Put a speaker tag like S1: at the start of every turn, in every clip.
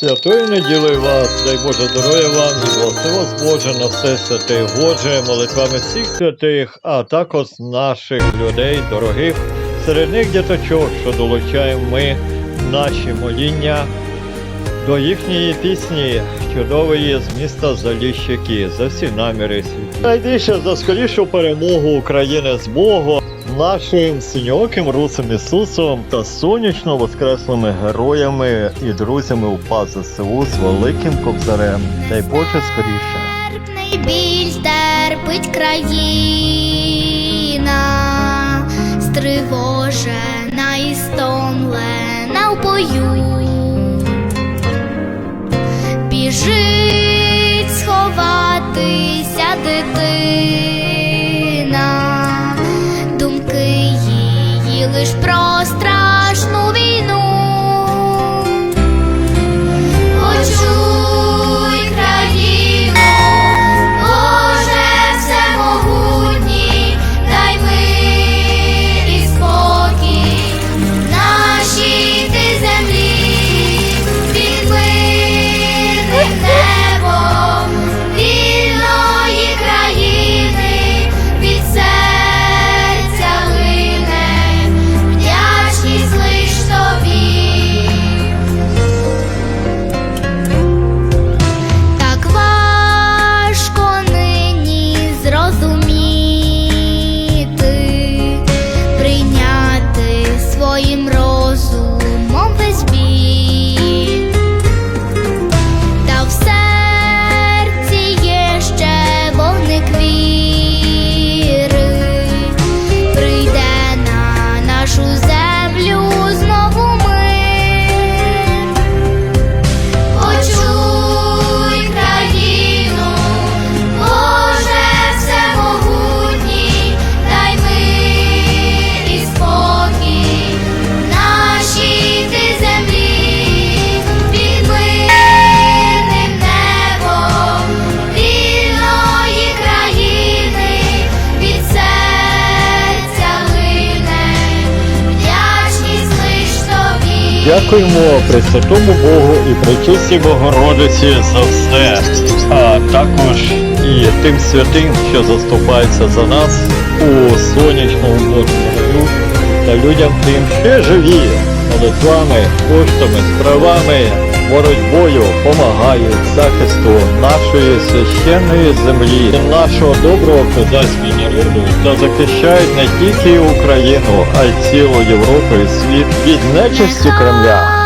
S1: Святої неділи вас, дай Боже здоров'я вам і вас Боже на все святе. Боже, молитвами всіх святих, а також наших людей, дорогих, серед них діточок, що долучаємо ми наші моління до їхньої пісні чудової з міста Заліщики. За всі наміри світі. Найбільше за скорішу перемогу України з Богом, нашим синьоким русим Ісусом та сонячно воскреслими героями і друзями УПА ЗСУ з великим кобзарем. Дай Боже скоріше.
S2: Терпний біль терпить країна, стривожена і стомлена в бою. Біжить сховатися дитина, лиш про
S1: Дякуємо Пресвятому Богу і Пречистій Богородиці за все, а також і тим святим, що заступається за нас у сонячному Божому та людям тим, що живі. Молитвами, коштами, справами, боротьбою помагають захисту нашої священної землі, нашого доброго козацького народу та захищають не тільки Україну, а й цілу Європу і світ від нечисті Кремля.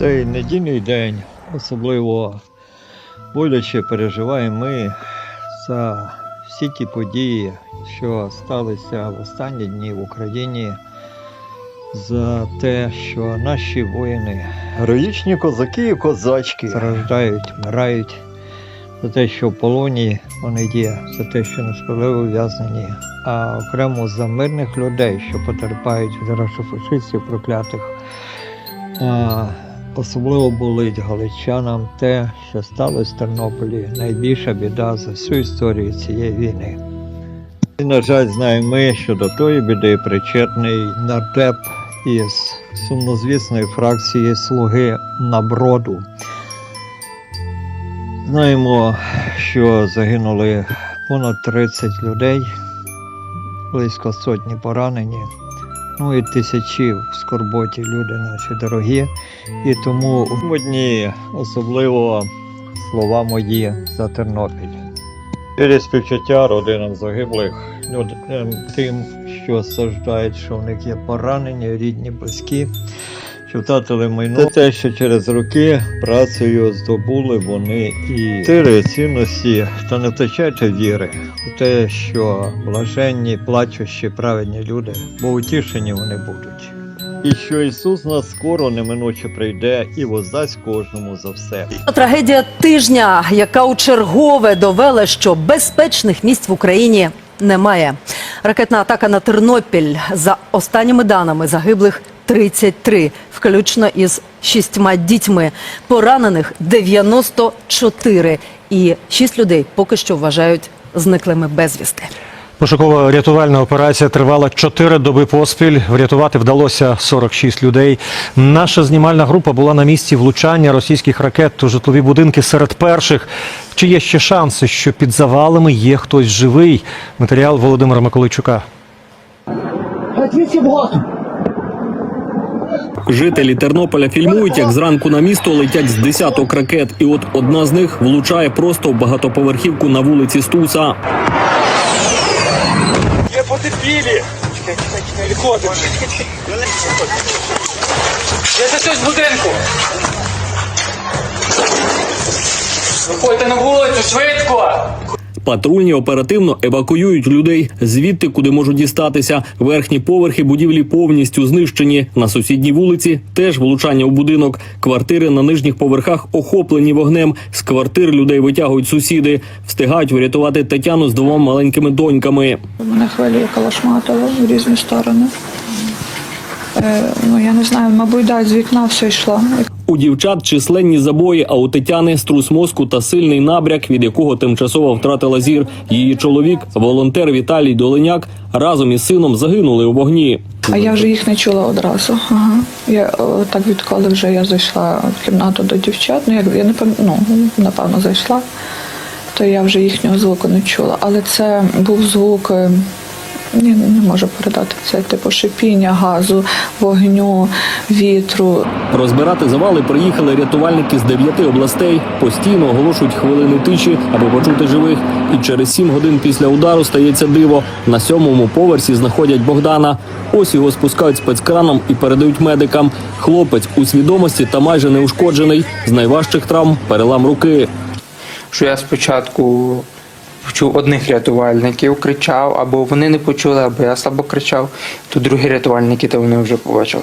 S1: Цей недільний день особливо боляче переживаємо ми за всі ті події, що сталися в останні дні в Україні, за те, що наші воїни, героїчні козаки і козачки, страждають, вмирають, за те, що в полоні вони є, за те, що несправедливо ув'язнені, а окремо за мирних людей, що потерпають від расофашистів проклятих. А, особливо болить галичанам те, що сталося в Тернополі найбільша біда за всю історію цієї війни. І, на жаль, знаємо ми, що до тої біди причетний нардеп із сумнозвісної фракції Слуги Наброду. Знаємо, що загинули понад 30 людей, близько сотні поранені, ну і тисячі в скорботі люди наші дорогі. І тому одні особливо слова мої за Тернопіль. Через співчуття родинам загиблих, люд- ем, тим, що страждають, що в них є поранення, рідні, близькі, що втратили майно. Це те, що через роки працею здобули вони і сили, цінності, та не втрачайте віри у те, що блаженні, плачущі, праведні люди, бо утішені вони будуть. І що Ісус нас скоро неминуче прийде і воздасть кожному за все.
S3: Трагедія тижня, яка у чергове довела, що безпечних місць в Україні немає. Ракетна атака на Тернопіль за останніми даними загиблих 33, включно із шістьма дітьми. Поранених 94 і шість людей поки що вважають зниклими безвісти.
S4: Пошукова рятувальна операція тривала 4 доби поспіль. Врятувати вдалося 46 людей. Наша знімальна група була на місці влучання російських ракет у житлові будинки серед перших. Чи є ще шанси, що під завалами є хтось живий? Матеріал Володимира Миколайчука.
S5: Жителі Тернополя фільмують, як зранку на місто летять з десяток ракет, і от одна з них влучає просто в багатоповерхівку на вулиці Стуса.
S6: Не потерпілі! Я за щось в будинку. Виходьте на вулицю, швидко!
S5: Патрульні оперативно евакуюють людей звідти, куди можуть дістатися. Верхні поверхи будівлі повністю знищені. На сусідній вулиці теж влучання у будинок. Квартири на нижніх поверхах охоплені вогнем. З квартир людей витягують сусіди. Встигають врятувати Тетяну з двома маленькими доньками.
S7: Мене хвилює калашматово в різні сторони. Е, ну, я не знаю, мабуть, да, з вікна все йшло.
S5: У дівчат численні забої, а у Тетяни струс мозку та сильний набряк, від якого тимчасово втратила зір. Її чоловік, волонтер Віталій Доленяк, разом із сином загинули у вогні.
S7: А я вже їх не чула одразу. Ага. Я о, так відколи вже я зайшла в кімнату до дівчат. Ну, як я не ну, напевно, зайшла, то я вже їхнього звуку не чула. Але це був звук. Ні, не можу передати це типу шипіння газу, вогню, вітру.
S5: Розбирати завали приїхали рятувальники з дев'яти областей. Постійно оголошують хвилини тиші, аби почути живих. І через сім годин після удару стається диво. На сьомому поверсі знаходять Богдана. Ось його спускають спецкраном і передають медикам. Хлопець у свідомості та майже неушкоджений. З найважчих травм перелам руки.
S8: що я спочатку почув одних рятувальників, кричав, або вони не почули, або я слабо кричав, то другі рятувальники, то вони вже побачили.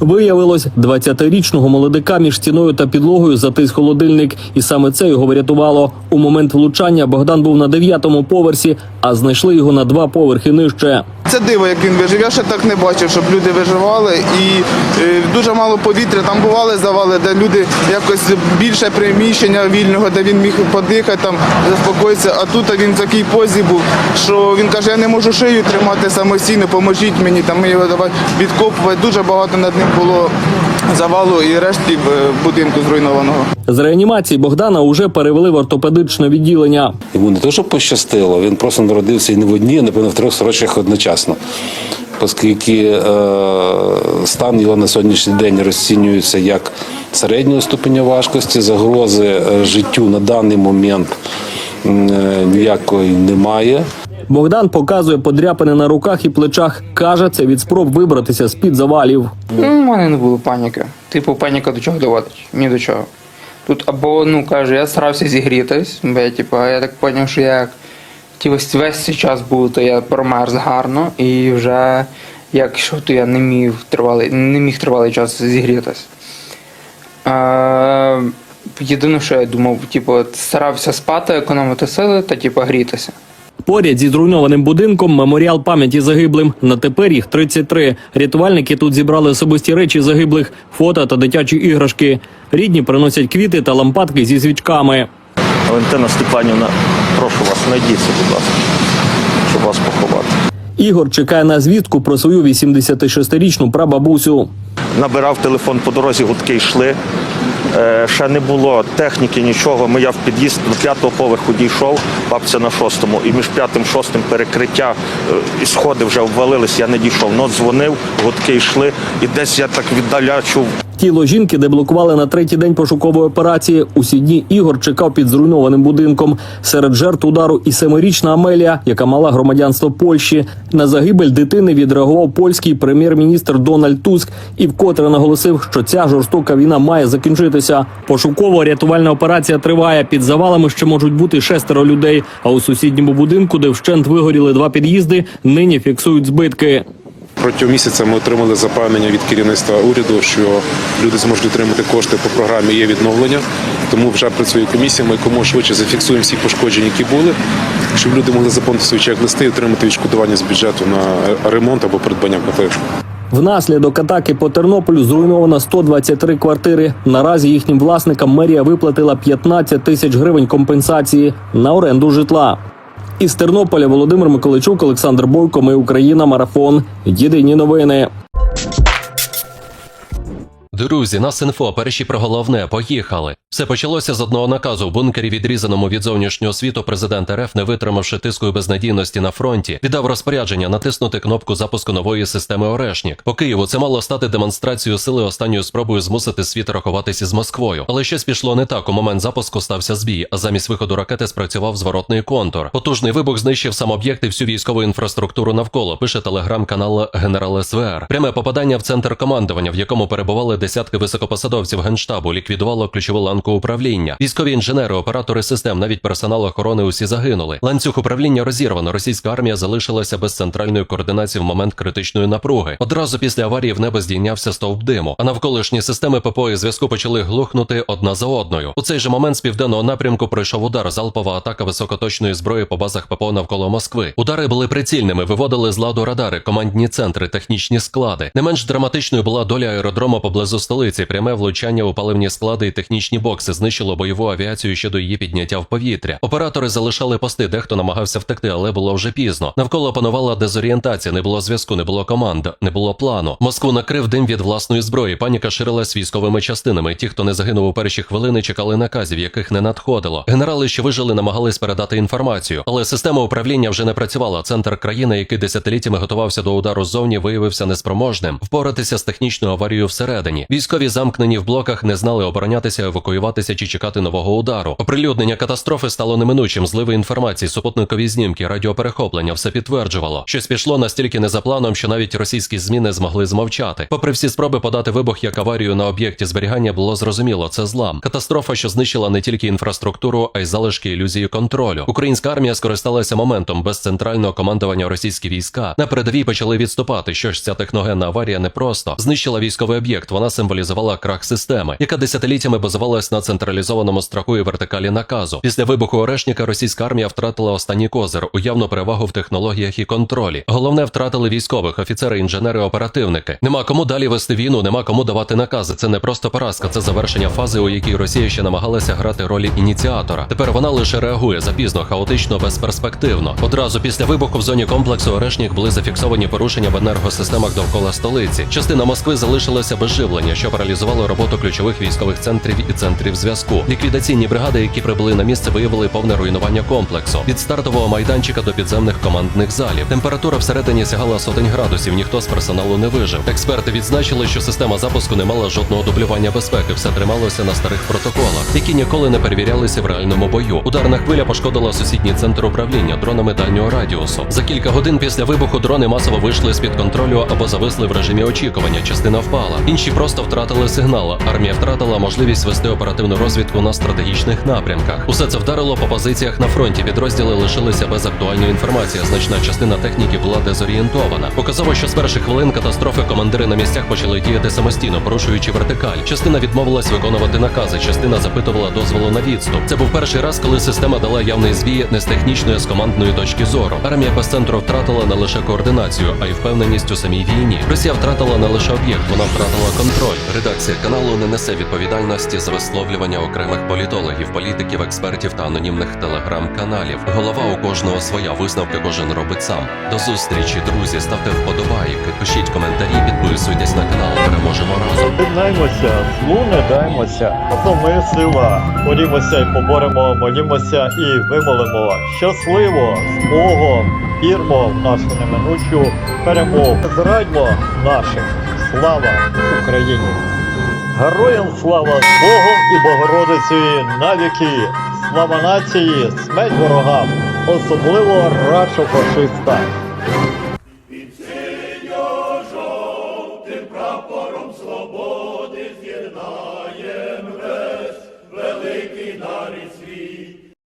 S5: Виявилось, 20-річного молодика між стіною та підлогою затис холодильник, і саме це його врятувало. У момент влучання Богдан був на дев'ятому поверсі, а знайшли його на два поверхи нижче.
S9: Це диво, як він вижив. Я ще так не бачив, щоб люди виживали. І е, дуже мало повітря. Там бували завали, де люди якось більше приміщення вільного, де він міг подихати, там заспокоїтися. А тут він в такій позі був, що він каже, я не можу шию тримати самостійно, поможіть мені. Там ми його давай відкопувати. Дуже багато над ним було завалу і рештків е, будинку зруйнованого.
S5: З реанімації Богдана уже перевели в ортопедичне відділення.
S10: Йому не те, що пощастило, він просто народився і не в одній, а напевно в трьох сорочках одночасно. Оскільки е, стан його на сьогоднішній день розцінюється як середнього ступеня важкості, загрози е, життю на даний момент е, ніякої немає.
S5: Богдан показує подряпини на руках і плечах. каже, це від спроб вибратися з під завалів.
S8: Ну, У мене не було паніки. Типу, паніка до чого доводить? Ні до чого. Тут або, ну каже, я старався зігрітись, бо я, типу, я так зрозумів, що я ті весь, весь цей час був, то я промерз гарно, і вже якщо то я не міг тривалий, не міг тривалий час зігрітись. Е, єдине, що я думав, типу, старався спати, економити сили та типу, грітися.
S5: Поряд зі зруйнованим будинком меморіал пам'яті загиблим. На тепер їх 33. Рятувальники тут зібрали особисті речі загиблих, фото та дитячі іграшки. Рідні приносять квіти та лампадки зі свічками.
S11: Валентина Степанівна, прошу вас, знайдіться, будь ласка, щоб вас поховати.
S5: Ігор чекає на звістку про свою 86-річну прабабусю.
S11: Набирав телефон по дорозі, гудки йшли. Е, ще не було техніки, нічого. Ми я в під'їзд до п'ятого поверху дійшов, бабця на шостому, і між п'ятим шостим перекриття е, і сходи вже обвалились, я не дійшов. Но дзвонив, гудки йшли, і десь я так віддаля чув.
S5: Тіло жінки деблокували на третій день пошукової операції. Усі дні Ігор чекав під зруйнованим будинком. Серед жертв удару і семирічна Амелія, яка мала громадянство Польщі. На загибель дитини відреагував польський прем'єр-міністр Дональд Туск і вкотре наголосив, що ця жорстока війна має закінчитися. Пошуково-рятувальна операція триває. Під завалами ще можуть бути шестеро людей. А у сусідньому будинку, де вщент вигоріли два під'їзди, нині фіксують збитки.
S12: Протягом місяця ми отримали запевнення від керівництва уряду, що люди зможуть отримати кошти по програмі є відновлення. Тому вже працює комісія. Ми якомога швидше зафіксуємо всі пошкодження, які були, щоб люди могли заповнити свої чек-листи і отримати відшкодування з бюджету на ремонт або придбання квартир.
S5: Внаслідок атаки по Тернополю зруйновано 123 квартири. Наразі їхнім власникам мерія виплатила 15 тисяч гривень компенсації на оренду житла. Із Тернополя Володимир Миколайчук, Олександр Бойко. Ми Україна. Марафон. Єдині новини.
S13: Друзі, нас інфо, перші про головне, поїхали. Все почалося з одного наказу в бункері, відрізаному від зовнішнього світу. Президент РФ, не витримавши тиску і безнадійності на фронті, віддав розпорядження натиснути кнопку запуску нової системи Орешнік. По Києву це мало стати демонстрацією сили останньою спробою змусити світ рахуватися з Москвою. Але щось пішло не так. У момент запуску стався збій, а замість виходу ракети спрацював зворотний контур. Потужний вибух знищив сам об'єкт і всю військову інфраструктуру навколо. Пише телеграм-канал Генерал СВР. Пряме попадання в центр командування, в якому перебували десятки високопосадовців генштабу, ліквідувало ключову ланку управління. Військові інженери, оператори систем, навіть персонал охорони усі загинули. Ланцюг управління розірвано. Російська армія залишилася без центральної координації в момент критичної напруги. Одразу після аварії в небо здійнявся стовп диму, а навколишні системи ППО і зв'язку почали глухнути одна за одною. У цей же момент з південного напрямку пройшов удар залпова атака високоточної зброї по базах ППО навколо Москви. Удари були прицільними, виводили з ладу радари, командні центри, технічні склади. Не менш драматичною була доля аеродрому поблизу столиці. Пряме влучання у паливні склади і технічні бокси знищило бойову авіацію щодо її підняття в повітря. Оператори залишали пости, дехто намагався втекти, але було вже пізно. Навколо панувала дезорієнтація, не було зв'язку, не було команд, не було плану. Москву накрив дим від власної зброї. Паніка ширилась військовими частинами. Ті, хто не загинув у перші хвилини, чекали наказів, яких не надходило. Генерали, що вижили, намагались передати інформацію, але система управління вже не працювала. Центр країни, який десятиліттями готувався до удару ззовні, виявився неспроможним впоратися з технічною аварією всередині. Військові замкнені в блоках не знали оборонятися, евакуюватися чи чекати нового удару. Оприлюднення катастрофи стало неминучим. Зливи інформації, супутникові знімки, радіоперехоплення все підтверджувало. Щось пішло настільки не за планом, що навіть російські змі не змогли змовчати. Попри всі спроби подати вибух як аварію на об'єкті зберігання, було зрозуміло, це злам. Катастрофа, що знищила не тільки інфраструктуру, а й залишки ілюзії контролю. Українська армія скористалася моментом без центрального командування російські війська. На передовій почали відступати. Що ж ця техногенна аварія не просто знищила військовий об'єкт. Вона символізувала крах системи, яка десятиліттями базувалась на централізованому страху і вертикалі наказу. Після вибуху Орешника російська армія втратила останній козир, уявну перевагу в технологіях і контролі. Головне втратили військових, офіцери, інженери, оперативники. Нема кому далі вести війну, нема кому давати накази. Це не просто поразка, це завершення фази, у якій Росія ще намагалася грати ролі ініціатора. Тепер вона лише реагує запізно, хаотично, безперспективно. Одразу після вибуху в зоні комплексу Орешнік були зафіксовані порушення в енергосистемах довкола столиці. Частина Москви залишилася без живлення, що паралізувало роботу ключових військових центрів і центрів зв'язку. Ліквідаційні бригади, які прибули на місце, виявили повне руйнування комплексу від стартового майданчика до підземних командних залів. Температура всередині сягала сотень градусів. Ніхто з персоналу не вижив. Експерти відзначили, що система запуску не мала жодного дублювання безпеки. Все трималося на старих протоколах, які ніколи не перевірялися в реальному бою. Ударна хвиля пошкодила сусідній центр управління дронами дальнього радіусу. За кілька годин після вибуху дрони масово вийшли з під контролю або зависли в режимі очікування. Частина впала. Інші просто втратили сигнал. Армія втратила можливість вести операцію оперативну розвідку на стратегічних напрямках. Усе це вдарило по позиціях на фронті. Підрозділи лишилися без актуальної інформації. Значна частина техніки була дезорієнтована. Показово, що з перших хвилин катастрофи командири на місцях почали діяти самостійно, порушуючи вертикаль. Частина відмовилась виконувати накази, частина запитувала дозволу на відступ. Це був перший раз, коли система дала явний збій не з технічної, а з командної точки зору. Армія без центру втратила не лише координацію, а й впевненість у самій війні. Росія втратила не лише об'єкт, вона втратила контроль. Редакція каналу не несе відповідальності за висловлювання окремих політологів, політиків, експертів та анонімних телеграм-каналів. Голова у кожного своя висновки кожен робить сам. До зустрічі, друзі. Ставте вподобайки, пишіть коментарі, підписуйтесь на канал. Переможемо разом.
S1: Єднаймося, злу не даймося. Разом ми сила. Борімося і поборемо, молімося і вимолимо. Щасливо з Богом! Вірмо в нашу неминучу перемогу. Зрадьмо наших. Слава Україні! Героям слава з Богом і Богородицею навіки! Слава нації, смерть ворогам, особливо рашу фашиста!